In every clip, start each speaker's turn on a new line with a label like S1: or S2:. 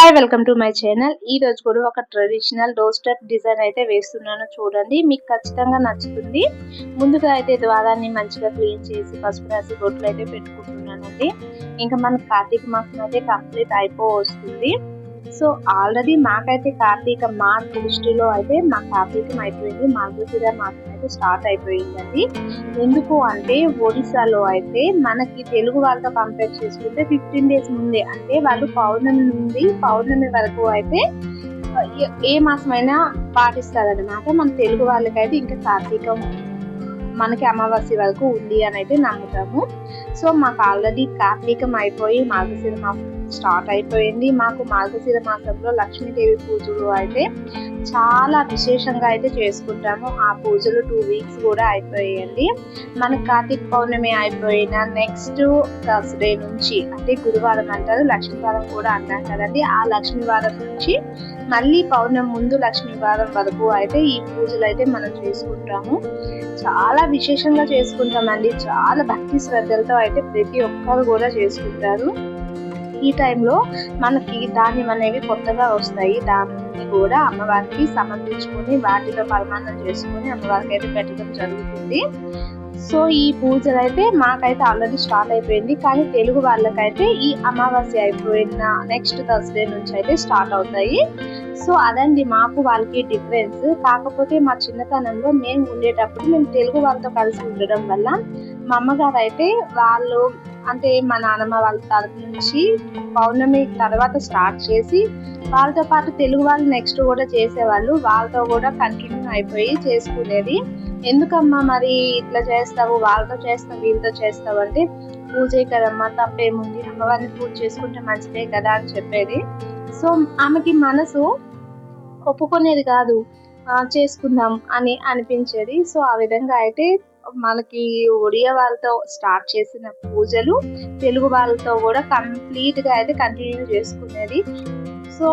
S1: Hi welcome to my channel ఈ రోజు కూడా ఒక ట్రెడిషనల్ డోర్ స్టెప్ డిజైన్ అయితే వేస్తున్నాను చూడండి. మీకు ఖచ్చితంగా నచ్చుతుంది. ముందుగా అయితే ద్వారాన్ని మంచిగా క్లీన్ చేసి పసుపు రాసి బొట్లు అయితే పెట్టుకుంటున్నానండి. ఇంకా మన కార్తీక మాసం అయితే కంప్లీట్ అయిపో వస్తుంది సో ఆల్రెడీ మాకైతే కార్తీక మా దృష్టిలో అయితే మా కార్తీకం అయిపోయింది. మార్గశిర మాసం అయితే స్టార్ట్ అయిపోయిందండి. ఎందుకు అంటే ఒడిశాలో అయితే మనకి తెలుగు వాళ్ళతో కంపేర్ చేసుకుంటే ఫిఫ్టీన్ డేస్ ముందే అంటే వాళ్ళు పౌర్ణమి నుండి పౌర్ణమి వరకు అయితే ఏ మాసమైనా పాటిస్తారనమాట మన తెలుగు వాళ్ళకైతే ఇంకా కార్తీకం మనకి అమావాస్య వరకు ఉంది అని అయితే నమ్ముతాము. సో మాకు ఆల్రెడీ కార్తీకం అయిపోయి మార్గశిర మాసం స్టార్ట్ అయిపోయింది. మాకు మార్గశిర మాసంలో లక్ష్మీదేవి పూజలు అయితే చాలా విశేషంగా అయితే చేసుకుంటాము. ఆ పూజలు టూ వీక్స్ కూడా అయిపోయాయండి మన కార్తీక పౌర్ణమి అయిపోయిన నెక్స్ట్ థర్స్డే నుంచి అంటే గురువారం అంటారు లక్ష్మీవారం కూడా అంటాం కదండి. ఆ లక్ష్మీవారం నుంచి మళ్ళీ పౌర్ణమి ముందు లక్ష్మీవారం వరకు అయితే ఈ పూజలు అయితే మనం చేసుకుంటాము. చాలా విశేషంగా చేసుకుంటామండి. చాలా భక్తి శ్రద్ధలతో అయితే ప్రతి ఒక్కరు కూడా చేసుకుంటారు. ఈ టైంలో మనకి ధాన్యం అనేవి కొత్తగా వస్తాయి. దాన్ని కూడా అమ్మవారికి సమర్పించుకొని వాటితో పరిమాణం చేసుకొని అమ్మవారికి అయితే పెట్టడం జరుగుతుంది. సో ఈ పూజలు అయితే మాకైతే ఆల్రెడీ స్టార్ట్ అయిపోయింది. కానీ తెలుగు వాళ్ళకైతే ఈ అమావాస్య అయిపోయిన నెక్స్ట్ థర్స్డే నుంచి అయితే స్టార్ట్ అవుతాయి. సో అదండి మాకు వాళ్ళకి డిఫరెన్స్ కాకపోతే మా చిన్నతనంలో మేము ఉండేటప్పుడు మేము తెలుగు వాళ్ళతో కలిసి ఉండడం వల్ల మా అమ్మగారు అయితే వాళ్ళు అంటే మా నాన్నమ్మ వాళ్ళ తరపు నుంచి పౌర్ణమి తర్వాత స్టార్ట్ చేసి వాళ్ళతో పాటు తెలుగు వాళ్ళు నెక్స్ట్ కూడా చేసేవాళ్ళు. వాళ్ళతో కూడా కంటిన్యూ అయిపోయి చేసుకునేది. ఎందుకమ్మా మరి ఇట్లా చేస్తావు? వాళ్ళతో చేస్తావు వీళ్ళతో చేస్తావు అంటే పూజే కదమ్మా తప్పేముంది? అమ్మవారిని పూజ చేసుకుంటే మంచిదే కదా అని చెప్పేది. సో ఆమెకి మనసు ఒప్పుకునేది కాదు చేసుకుందాం అని అనిపించేది. సో ఆ విధంగా అయితే మనకి ఒడియా వాళ్ళతో స్టార్ట్ చేసిన పూజలు తెలుగు వాళ్ళతో కూడా కంప్లీట్గా అయితే కంటిన్యూ చేసుకునేది. సో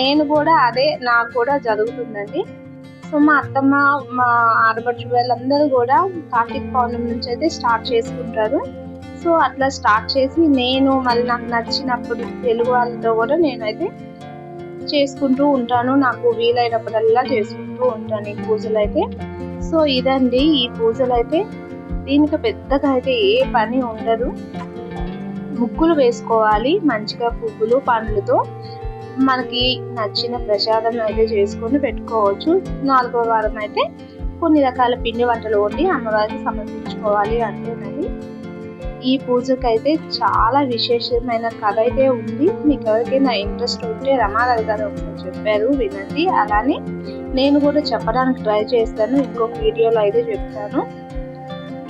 S1: నేను కూడా అదే నాకు కూడా జరుగుతుందండి. సో మా అత్తమ్మ మా ఆడపడుచు వాళ్ళందరూ కూడా కార్తీక పౌర్ణమి నుంచి అయితే స్టార్ట్ చేసుకుంటారు. సో అట్లా స్టార్ట్ చేసి నేను మళ్ళీ నాకు నచ్చినప్పుడు తెలుగు వాళ్ళతో కూడా నేనైతే చేసుకుంటూ ఉంటాను. నాకు వీలైనప్పుడల్లా చేసుకుంటూ ఉంటాను ఈ పూజలు అయితే సో ఇదండి ఈ పూజలు అయితే. దీనికి పెద్దగా అయితే ఏ పని ఉండదు. ముగ్గులు వేసుకోవాలి మంచిగా పువ్వులు పండ్లతో. మనకి నచ్చిన ప్రసాదం అయితే చేసుకొని పెట్టుకోవచ్చు. నాలుగో వారం అయితే కొన్ని రకాల పిండి వంటలు వండి అమ్మవారికి సమర్పించుకోవాలి అంటున్నది ఈ పూజకైతే చాలా విశేషమైన కథ అయితే ఉంది. మీకు ఎవరికైనా ఇంట్రెస్ట్ ఉంటే రమారావు గారు చెప్పారు వినండి. అలానే నేను కూడా చెప్పడానికి ట్రై చేస్తాను. ఇంకొక వీడియోలో అయితే చెప్తాను.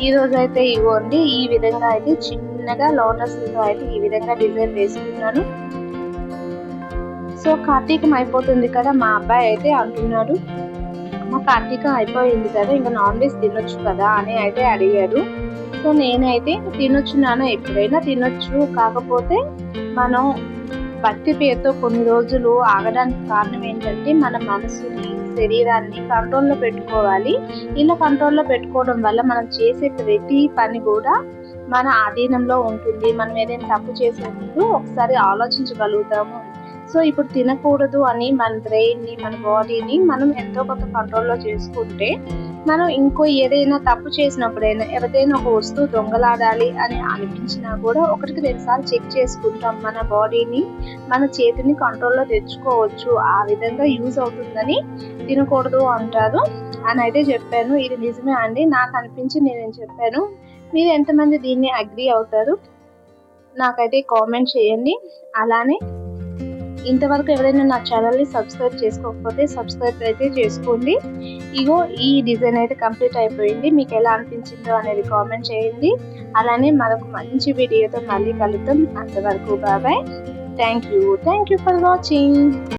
S1: ఈ రోజు అయితే ఇవ్వండి. ఈ విధంగా అయితే చిన్నగా లోటస్తో అయితే ఈ విధంగా డిజైన్ వేసుకున్నాను. సో కార్తీకం అయిపోతుంది కదా మా అబ్బాయి అయితే అంటున్నాడు. మా కార్తీకం అయిపోయింది కదా ఇంకా నాన్ వెజ్ తినొచ్చు కదా అని అయితే అడిగాడు. సో నేనైతే తినొచ్చు నాన్న ఎప్పుడైనా తినొచ్చు. కాకపోతే మనం భక్తి పేరుతో కొన్ని రోజులు ఆగడానికి కారణం ఏంటంటే మన మనసుని శరీరాన్ని కంట్రోల్లో పెట్టుకోవాలి. ఇలా కంట్రోల్లో పెట్టుకోవడం వల్ల మనం చేసే ప్రతి పని కూడా మన ఆధీనంలో ఉంటుంది. మనం ఏదైనా తప్పు చేసే ముందు ఒకసారి ఆలోచించగలుగుతాము. సో ఇప్పుడు తినకూడదు అని మన బ్రెయిన్ని మన బాడీని మనం ఎంతో కొంత కంట్రోల్లో చేసుకుంటే మనం ఇంకో ఏదైనా తప్పు చేసినప్పుడైనా ఏదైనా ఒక వస్తువు దొంగలాడాలి అని అనిపించినా కూడా ఒకటికి రెండుసార్లు చెక్ చేసుకుంటాం. మన బాడీని మన చేతిని కంట్రోల్లో తెచ్చుకోవచ్చు. ఆ విధంగా యూజ్ అవుతుందని తినకూడదు అంటారు. అని అయితే చెప్పాను. ఇది నిజమే అండి. నాకు అనిపించి నేను చెప్పాను. మీరు ఎంతమంది దీన్ని అగ్రి అవుతారు? నాకైతే కామెంట్ చేయండి. అలానే ఇంతవరకు ఎవరైనా నా ఛానల్ని సబ్స్క్రైబ్ చేసుకోకపోతే సబ్స్క్రైబ్ అయితే చేసుకోండి. ఇగో ఈ డిజైన్ అయితే కంప్లీట్ అయిపోయింది. మీకు ఎలా అనిపించిందో అనేది కామెంట్ చేయండి. అలానే మరొక మంచి వీడియోతో మళ్ళీ కలుద్దాం. అంతవరకు బాబాయ్ thank you. Thank you for watching.